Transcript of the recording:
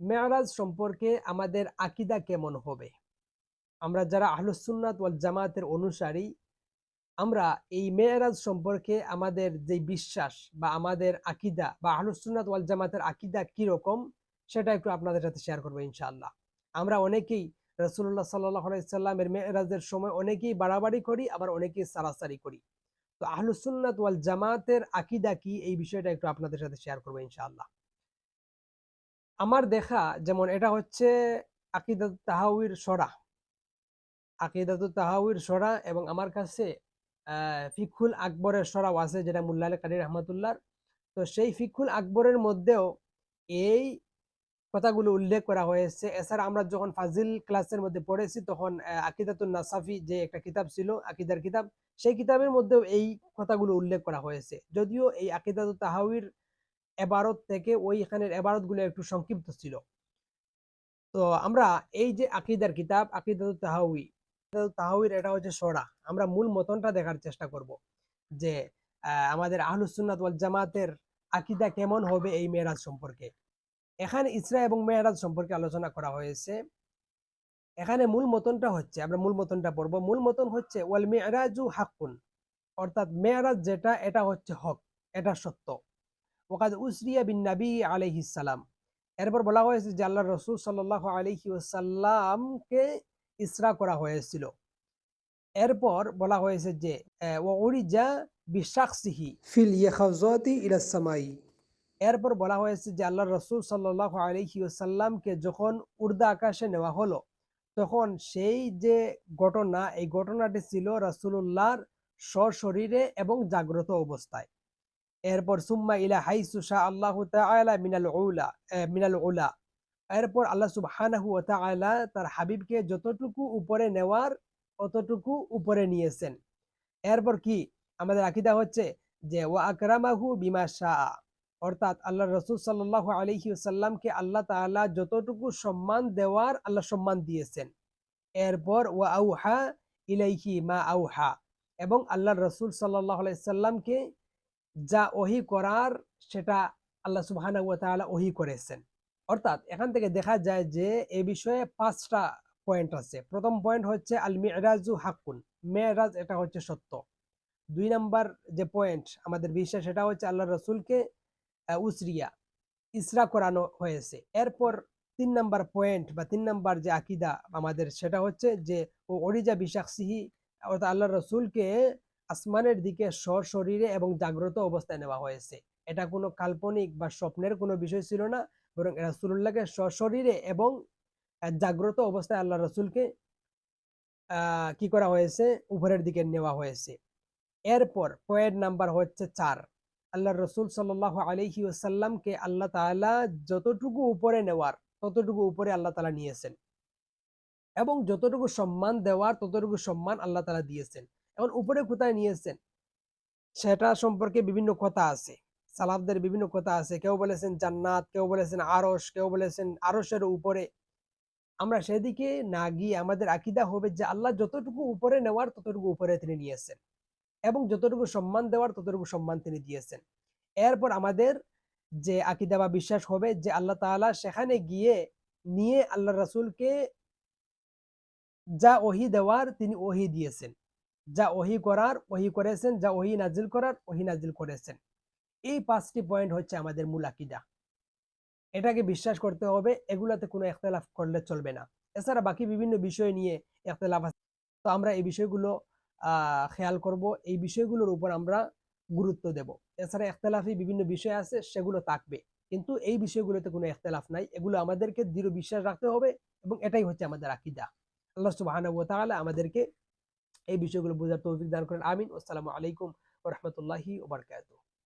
মেয়ারাজ সম্পর্কে আমাদের আকিদা কেমন হবে? আমরা যারা আহলুসুন্নাত ওয়াল জামাতের অনুসারী, আমরা এই মেয়ারাজ সম্পর্কে আমাদের যে বিশ্বাস বা আমাদের আকিদা বা আহলুসুন্নাত ওয়াল জামাতের আকিদা কীরকম সেটা একটু আপনাদের সাথে শেয়ার করব ইনশাআল্লাহ। আমরা অনেকেই রসুল্লাহ সাল্লামের মেয়েরাজের সময় অনেকেই বাড়াবাড়ি করি, আবার অনেকেই সারাসারি করি। তো আহলুসুন্নাত ওয়াল জামাতের আকিদা কি, এই বিষয়টা একটু আপনাদের সাথে শেয়ার করব ইনশাআল্লাহ। আমার দেখা যেমন এটা হচ্ছে আকিদাত তাহাউর সরা। আকিদাত তাহাউর সরা এবং আমার কাছে ফিকুল আকবরের সরাও আছে যেটা মুল্লা আলী কাদির রহমতুল্লাহর। তো সেই ফিকুল আকবরের মধ্যেও এই কথাগুলো উল্লেখ করা হয়েছে। এছাড়া আমরা যখন ফাজিল ক্লাসের মধ্যে পড়েছি তখন আকিদাতুল নাসাফি যে একটা কিতাব ছিল, আকিদার কিতাব, সেই কিতাবের মধ্যেও এই কথাগুলো উল্লেখ করা হয়েছে। যদিও এই আকিদাতুল তাহাউর এবারত থেকে ওই এখানের এবারতগুলো একটু সংক্ষিপ্ত ছিল। তো আমরা এই যে আকিদার কিতাব, আকিদাতুল তাহাউই তাহাউইর এটা হচ্ছে সরা। আমরা মূল মতনটা দেখার চেষ্টা করব যে আমাদের আহলুসুন্নাত ওয়াল জামাতের আকিদা কেমন হবে এই মেয়েরাজ সম্পর্কে। এখানে ইসরা এবং মেয়েরাজ সম্পর্কে আলোচনা করা হয়েছে। এখানে মূল মতনটা হচ্ছে, আমরা মূল মতনটা পড়ব। মূল মতন হচ্ছে, ওয়াল মেয়েরাজু হাক্কুন। অর্থাৎ মেয়েরাজ যেটা, এটা হচ্ছে হক, এটা সত্য। ওকাদ উসরিয়া বিন নবী আলহিসাল্লাম এরপর বলা হয়েছে যে আল্লাহ রসুল সাল্লাহ আলহি ওসাল্লামকে ইসরা করা হয়েছিল। এরপর বলা হয়েছে যে ওরিজা বিশাকসিহি ফিল ইয়াখাজতি ইলাসামাই এরপর বলা হয়েছে যে আল্লাহ রসুল সাল্লাহ আলহি ওসাল্লামকে যখন উর্দা আকাশে নেওয়া হলো, তখন সেই যে ঘটনা, এই ঘটনাটি ছিল রাসুল্লাহর সশরীরে এবং জাগ্রত অবস্থায়। এরপর, সুম্মা ইলা হাইসু শাহ আল্লাহ তাআলা মিনাল উলা মিনাল উলা। এরপর আল্লাহ সুবহানাহু তাআলা তার হাবিবকে যতটুকু উপরে নেওয়ার অতটুকু উপরে নিয়েছেন। এরপর কি? আমাদের আকিদা হচ্ছে যে, ওয়া আকরামাহু বিমা শাহ অর্থাৎ আল্লাহ রসুল সাল্লাহ আলহি সাল্লামকে আল্লাহ তাআলা যতটুকু সম্মান দেওয়ার, আল্লাহ সম্মান দিয়েছেন। এরপর, ওয়া আউহা ইলাইহি মা আউহা এবং আল্লাহ রসুল সাল্লাহ আলাইসাল্লামকে যা ওহি করার, সেটা আল্লাহ সুবহানা ওহি করেছেন। অর্থাৎ এখান থেকে দেখা যায় যে, এ বিষয়ে পাঁচটা পয়েন্ট আছে। প্রথম পয়েন্ট হচ্ছে আল মেয়েরাজু হাক্কুন। মেয়েরাজ এটা হচ্ছে সত্য। দুই নাম্বার যে পয়েন্ট আমাদের বিশ্বাস, সেটা হচ্ছে আল্লাহ রসুলকে উসরিয়া, ইসরা করানো হয়েছে। এরপর তিন নাম্বার পয়েন্ট বা তিন নাম্বার যে আকিদা আমাদের, সেটা হচ্ছে যে, ও অরিজা বিশাকসিহি অর্থাৎ আল্লাহ রসুলকে আসমানের দিকে স্বর শরীরে এবং জাগ্রত অবস্থায় নেওয়া হয়েছে। এটা কোনো কাল্পনিক বা স্বপ্নের কোনো বিষয় ছিল না, বরং রাসুল্লাহকে সশরীরে এবং জাগ্রত অবস্থায় আল্লাহ রসুলকে কি করা হয়েছে? উপরের দিকে নেওয়া হয়েছে। এরপর পয়েন্ট নাম্বার হচ্ছে চার। আল্লাহ রসুল সাল্লাহ আলহি ওসাল্লামকে আল্লাহ তালা যতটুকু উপরে নেওয়ার, ততটুকু উপরে আল্লাহ তালা নিয়েছেন। এবং যতটুকু সম্মান দেওয়ার, ততটুকু সম্মান আল্লাহ তালা দিয়েছেন। এখন উপরে কোথায় নিয়েছেন? সেটা সম্পর্কে বিভিন্ন কথা আছে। সালাফদের বিভিন্ন কথা আছে। কেউ বলেছেন জান্নাত, কেউ বলেছেন আরস কেউ বলেছেন আরসের উপরে। আমরা সেদিকে না গিয়ে আমাদের আকিদা হবে যে আল্লাহ যতটুকু উপরে নেওয়ার ততটুকু উপরে তিনি নিয়েছেন এবং যতটুকু সম্মান দেওয়ার ততটুকু সম্মান তিনি দিয়েছেন। এরপর আমাদের যে আকিদা বা বিশ্বাস হবে যে আল্লাহ তাআলা সেখানে গিয়ে নিয়ে আল্লাহ রাসুলকে যা ওহি দেওয়ার তিনি ওহি দিয়েছেন। যা ওহি করার, ওহি করেছেন, যা ওহি নাজিল করার, ওহি নাজিল করেছেন। এই পাঁচটি পয়েন্ট হচ্ছে আমাদের মূল আকিদা। এটাকে বিশ্বাস করতে হবে, এগুলাতে কোনো একতলাফ করলে চলবে না। এছাড়া বাকি বিভিন্ন বিষয় নিয়ে একতলাফ আছে। তো আমরা এই বিষয়গুলো খেয়াল করব, এই বিষয়গুলোর উপর আমরা গুরুত্ব দেব। এছাড়া একতলাফি বিভিন্ন বিষয় আছে, সেগুলো থাকবে। কিন্তু এই বিষয়গুলোতে কোনো একতলাফ নাই। এগুলো আমাদেরকে দৃঢ় বিশ্বাস রাখতে হবে এবং এটাই হচ্ছে আমাদের আকিদা। আল্লাহ সুবাহ আমাদেরকে এই বিষয়গুলো বোঝার তৌফিক দান করেন। আমিন। আসসালামু আলাইকুম রহমতুল্লাহি ওবরকাত